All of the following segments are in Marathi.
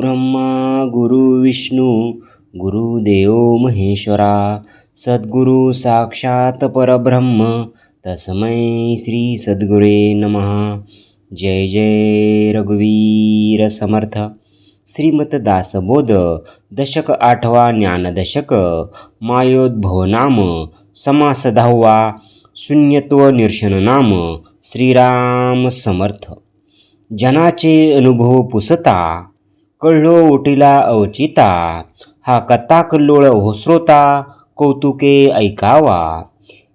ब्रह्मा गुरु विष्णू गुरुदेव महेश्वरा सद्गुरु साक्षात परब्रह्म तस्मै श्री सद्गुरे नमः। जय जय रघुवीर समर्थ। श्रीमत दासबोध दशक आठवा ज्ञानदशक मायोद्भव नाम समास दहावा शून्यत्व निर्शन नाम श्रीराम समर्थ। जनाचे अनुभव पुसता कळलो ओटीला अवचिता हा कथा कल्लोळ होस्रोता कौतुके ऐकावा.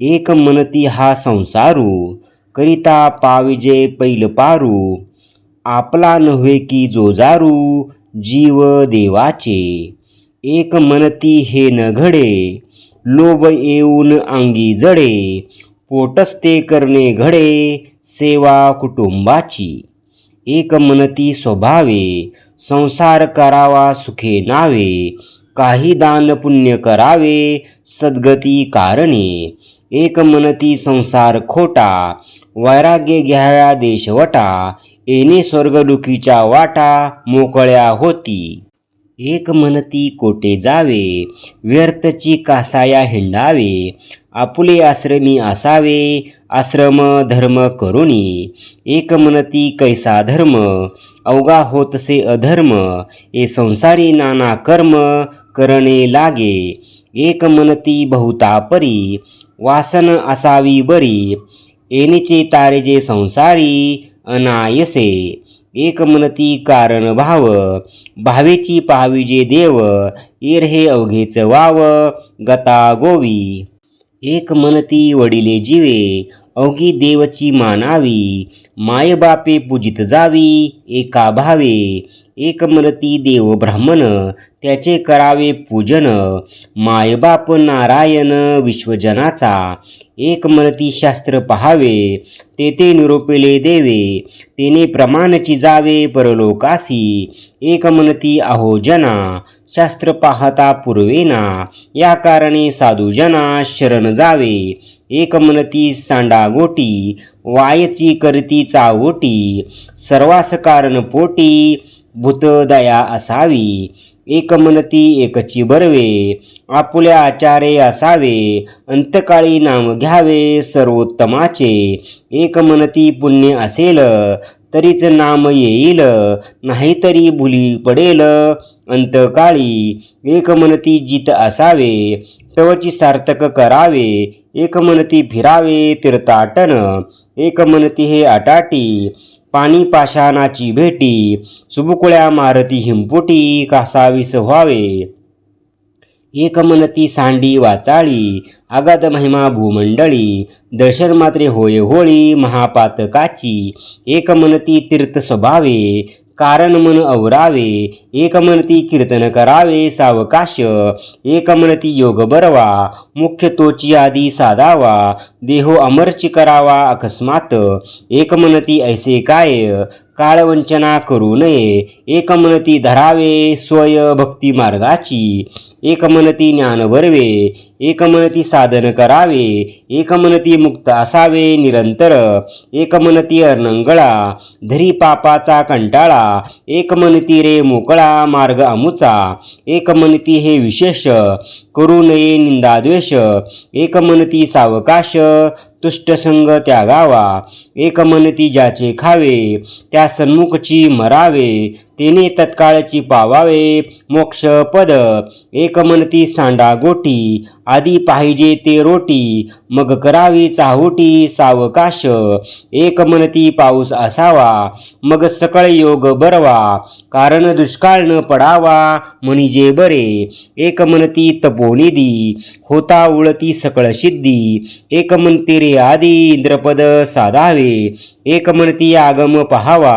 एक मनती हा संसारू करिता पाविजे पैल पारू. आपला नव्हे की जोजारू जीव देवाचे. एक मनती हे न घडे लोभ येऊन अंगी जडे. पोटस्ते करणे घडे सेवा कुटुंबाची. एक मनती स्वभावे संसार करावा सुखे नावे काही दान पुण्य करावे सद्गती कारणे. एक मनती संसार खोटा वैराग्य घ्याव्या देशवटा येणे स्वर्गदुखीच्या वाटा मोकळ्या होती. एक मनती कोटे जावे व्यर्थची कासाया हिंडावे आपुले आश्रमी असावे आश्रम धर्म करुणी एक मनती कैसा धर्म अवघा होतसे अधर्म ए संसारी नाना कर्म करणे लागे एक मनती बहुता परी वासन असावी बरी येणेचे तारेजे संसारी अनायसे एक मनती कारण भाव भावेची पाहावी जे देव ईर हे अवघेच वाव गता गोवी. एक मनती वडिले जीवे अवघी देवची मानावी मायबापे पूजित जावी एका भावे एक मनती देव ब्राह्मण त्याचे करावे पूजन मायबाप नारायण विश्वजनाचा एक मनती शास्त्र पहावे तेथे निरोपेले देवे तेने प्रमाणची जावे परलोकासी एक मनती अहो जना शास्त्र पाहता पूर्वेना. या कारणे साधूजना शरण जावे. एक मनती सांडा गोटी वायची करती चावोटी. सर्वास कारण पोटी भूतदया असावी. एक मनती एकची बरवे आपुल्या आचारे असावे. अंतकाळी नाम घ्यावे सर्वोत्तमाचे. एक मनती पुण्य असेल तरीच नाम येईल नाहीतरी भुली पडेल. अंतकाळी एक मनती जित असावे तवची सार्थक करावे. एक मनती फिरावे तीर्थाटन एक मनती हे आटाटी पाणी पाषाणाची भेटी सुबुकुळ्या मारती हिंपुटी कासावीस व्हावे. एक मनती सांडी वाचाळी आगात महिमा भूमंडळी दर्शन मात्रे होय होळी महापातकाची एक मनती तीर्थ स्वभावे कारण मन अवरावे एक मनती कीर्तन करावे सावकाश एकमनती योग बरवा मुख्य तोची आदी साधावा देहो अमरची करावा अकस्मात एक मनती ऐसे काय काळवंचना करू नये. एक मनती धरावे स्वय भक्ती मार्गाची. एक मनती ज्ञान वरवे एक मनती साधन करावे. एक मनती मुक्त असावे निरंतर. एक मनती धरी पापाचा कंटाळा. एक मनती रे मोकळा मार्ग अमुचा. एक मनती हे विशेष करू नये निंदाद्वेष एक मनती सावकाश तुष्टसंग त्यागावा. एक मनती ज्याचे खावे त्या सन्मुखची मरावे. तेने तत्काळची पावावे मोक्ष पद एक मनती सांडा गोटी आधी पाहिजे ते रोटी मग करावी चाहोटी सावकाश एक मनती पाऊस असावा मग सकळ योग बरवा कारण दुष्काळ न पडावा म्हणजे बरे एक मनती तपोनिधी होता उळती सकळ सिद्धी एक म्हणते रे आदी इंद्रपद साधावे एक म्हणती आगम पहावा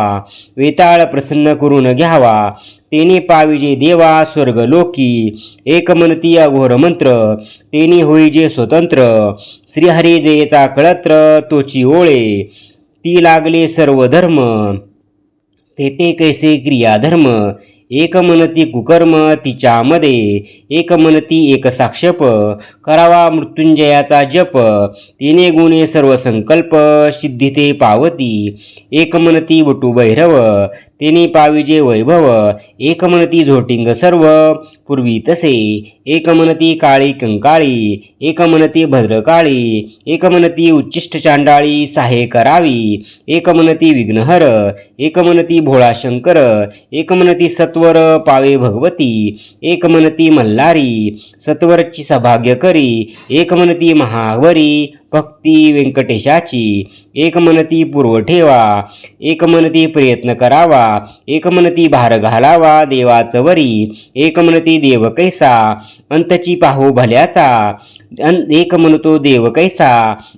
वेताळ प्रसन्न करून घ्यावा. तेने पाविजे देवा स्वर्ग लोकी एक अघोर मंत्र तेने होईजे स्वतंत्र. श्रीहरी जयेचा कळत्र तोची ओळे ती लागले सर्व धर्म. तेथे कैसे क्रियाधर्म एक मनती कुकर्म तिच्यामध्ये एक मनती एक साक्षप. करावा मृत्युंजयाचा जप तिने गुणे सर्व संकल्प सिद्धी ते पावती. एक मनती वटू भैरव तिने पाविजे वैभव एकमनती झोटिंग सर्व. पूर्वी तसे एकमनती काळी कंकाळी एकमनती भद्रकाळी एकमनती उच्चिष्ट चांडाळी साहे करावी एकमनती विघ्नहर एकमनती भोळा शंकर एकमनती सत्वर पावे भगवती एकमनती मल्हारी सत्वरची सभाग्य करी एकमनती महावरी भक्ती व्यंकटेशाची. एकमनती पूर्व ठेवा एकमनती प्रयत्न करावा एकमनती भार घालावा देवाचं वरी एकमनती देव कैसा अंतची पाहो भल्याचा अन एक म्हणतो देव कैसा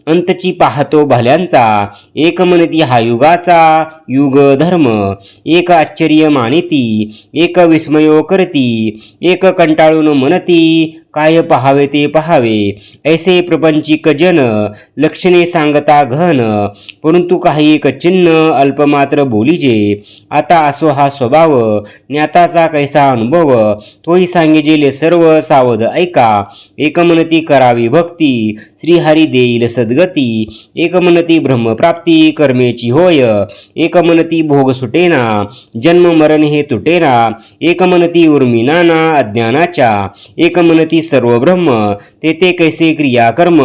अंतची पाहतो भल्यांचा एक म्हणती हा युगाचा युग धर्म एक आश्चर्य मानिती एक विस्मयो करती एक कंटाळून म्हणती काय पहावे ते पहावे. ऐसे प्रपंचिक जन लक्षणे सांगता घन. परंतु काही एक चिन्ह अल्पमात्र बोलीजे. आता असो हा स्वभाव ज्ञाताचा कैसा अनुभव. तोही सांगिजेले सर्व सावध ऐका. एकमनती करावी भक्ती श्रीहरी देईल सद्गती. एकमनती ब्रह्मप्राप्ती कर्मेची होय. एकमनती भोग सुटेना जन्म मरण हे तुटेना एकमनती उर्मिनाना अज्ञानाच्या. एकमनती सर्व ब्रह्म तेथे कैसे क्रियाकर्म?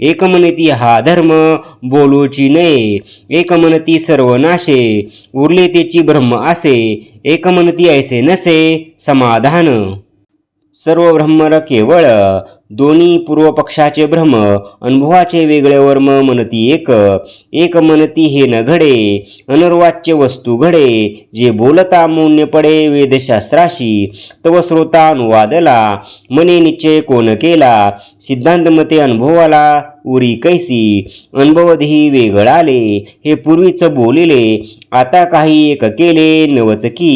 एकमनती हा धर्म बोलूची नये. एकमनती सर्व नाशे उरले तेची ब्रह्म असे. एकमनती ऐसे नसे समाधान. सर्व ब्रह्मर केवळ दोन्ही पूर्वपक्षाचे भ्रम अनुभवाचे वेगळे वर्म मनती एक एक मनती हे न घडे अनर्वाच्य वस्तू घडे जे बोलता मौन्य पडे वेदशास्त्राशी तव श्रोता अनुवादला मने निश्चय कोण केला सिद्धांत मते अनुभवाला उरी कैसी अनुभवधी वेगळाले हे पूर्वीच बोलिले आता काही एक केले नवच की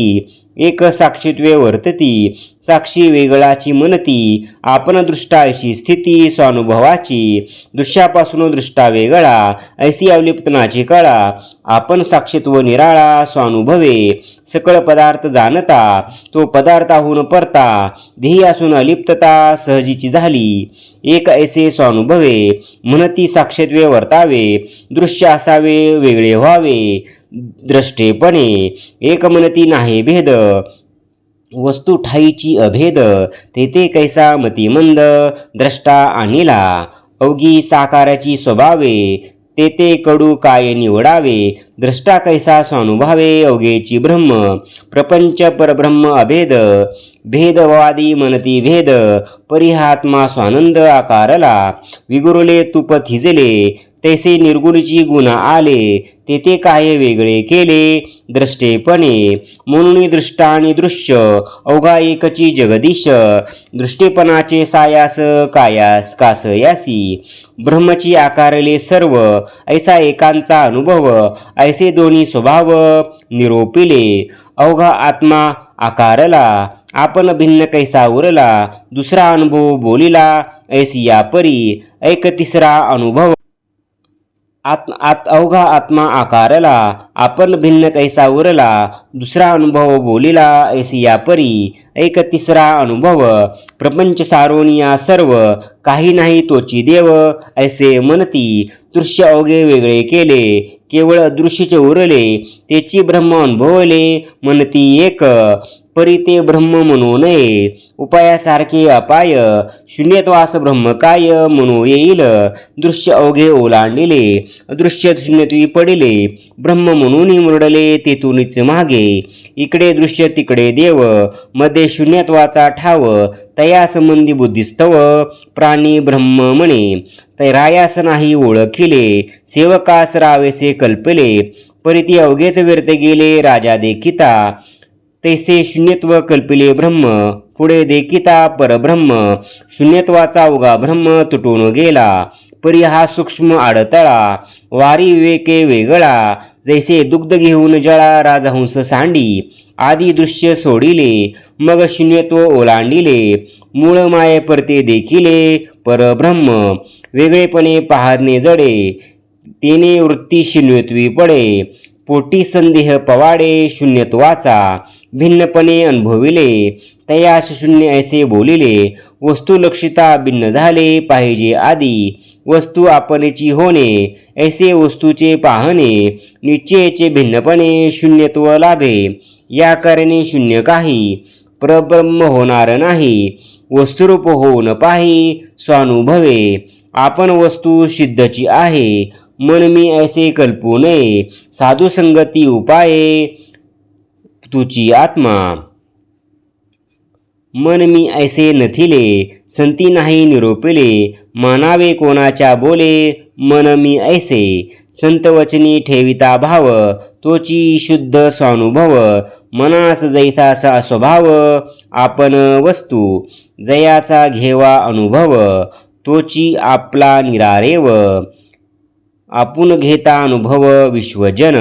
एक साक्षीत्वे वर्तती साक्षी वेगळाची मनती आपण दृष्टा अशी स्थिती स्वानुभवाची दृश्यापासून दृष्टा वेगळा ऐसी अवलिप्तनाची कळा आपण साक्षीत्व निराळा स्वानुभवे सकळ पदार्थ जाणता तो पदार्थाहून परता ध्येय असून अलिप्तता सहजीची झाली. एक ऐसे स्वानुभवे म्हणती साक्षीत्वे वर्तावे दृश्य असावे वेगळे व्हावे द्रष्टेपणे एकमनती नाही भेद. वस्तू ठाईची अभेद तेथे कैसा मतिमंद द्रष्टा आणिला. अवघी साकाराची स्वभावे तेथे कडू काय निवडावे. द्रष्टा कैसा स्वानुभावे अवघेची ब्रह्म. प्रपंच परब्रह्म अभेद भेदवादी मनती भेद. परिहात्मा स्वानंद आकारला. विगुरले तुप थिजले तैसे निर्गुणची गुण आले तेथे काय वेगळे केले? दृष्टेपणे म्हणून दृष्टा आणि दृश्य अवघा एकची जगदीश. दृष्टेपणाचे सायास कायास कास यासी ब्रह्मची आकारले सर्व ऐसा एकांचा अनुभव ऐसे दोन्ही स्वभाव निरोपिले. अवघा आत्मा आकारला आपण भिन्न कैसा उरला दुसरा अनुभव बोलिला ऐसी या परी ऐक तिसरा अनुभव. आत आत अवघा आत्मा आकारला आपण भिन्न कैसा उरला दुसरा अनुभव बोलिला ऐसी या परी एक तिसरा अनुभव प्रपंच सारोनिया सर्व काही नाही तोची देव ऐसे मनती दृश्य अवघे वेगळे केले केवळ दृश्यचे उरले त्याची ब्रह्म अनुभवले मनती एक परी ते ब्रह्म म्हणू नये उपायासारखे अपाय शून्यत्वास ब्रह्म काय म्हणू येईल? दृश्य अवघे ओलांडिले दृश्य शून्यत्वी पडिले ब्रह्म म्हणून मुरडले तेथूनच मागे. इकडे दृश्य तिकडे देवमध्ये शून्यत्वाचा ठाव तया संबंधी बुद्धिस्तव प्राणी ब्रह्म म्हणे. तैरायास नाही ओळखिले सेवकास रावेसे कल्पले परिती अवघेच व्यर्थ गेले राजा देखिता तैसे शून्यत्व कल्पिले ब्रह्म पुढे देखिता परब्रह्म शून्यत्वाचा उगा ब्रह्म तुटून गेला परी हा सूक्ष्म आडतळा वारी विवेके वेगळा जैसे दुग्ध घेऊन जळा राजहंस सांडी आदी दृश्य सोडिले मग शून्यत्व ओलांडिले मूळ माये परते देखिले परब्रह्म वेगळेपणे पाहणे जडे तेने वृत्ती शून्यत्वी पडे पोटी संदेह पवाडे शून्यत्वाचा भिन्नपणे अनुभविले. तयास शून्य ऐसे बोलिले वस्तू लक्षिता भिन्न झाले पाहिजे आदी. वस्तू आपणची होणे ऐसे वस्तूचे पाहणे निश्चयचे भिन्नपणे शून्यत्व लाभे. या कारणे शून्य काही परब्रह्म होणार नाही. वस्तुरूप होऊन पाही स्वानुभवे. आपण वस्तू सिद्धची आहे मन मी ऐसे कल्पू नये साधू संगती उपाये तुची आत्मा. मन मी ऐसे नथिले संती नाही निरोपिले मानावे कोणाच्या बोले मन मी ऐसे. संतवचनी ठेविता भाव तोची शुद्ध स्वानुभव मनास जैताचा स्वभाव आपण वस्तू जयाचा घेवा अनुभव तोची आपला निरारेव. आपण घेता अनुभव विश्वजन.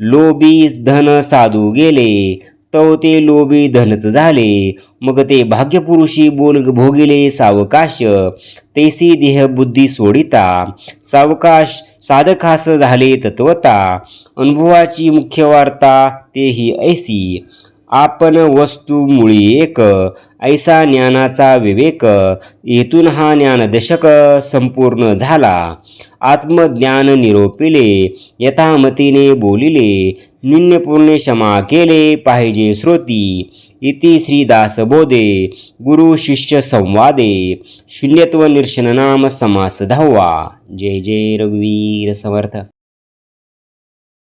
लोभी धन साधू गेले तो ते लोभी धनच झाले. मग ते भाग्यपुरुषी बोल भोगिले सावकाश तेसी देह बुद्धी सोडिता. सावकाश साधकास झाले तत्वता. अनुभवाची मुख्य वार्ता तेही ऐसी. आपण वस्तू मुळी एक ऐसा ज्ञानाचा विवेक येथून हा ज्ञानदशक संपूर्ण झाला. आत्मज्ञान निरोपिले यथामतीने बोलिले निन्यपूर्णे क्षमा केले पाहिजे श्रोती. इति श्रीदासबोधे गुरु शिष्य संवादे शून्यत्व निर्शन नाम समास दहावा जय जय रघुवीर समर्थ.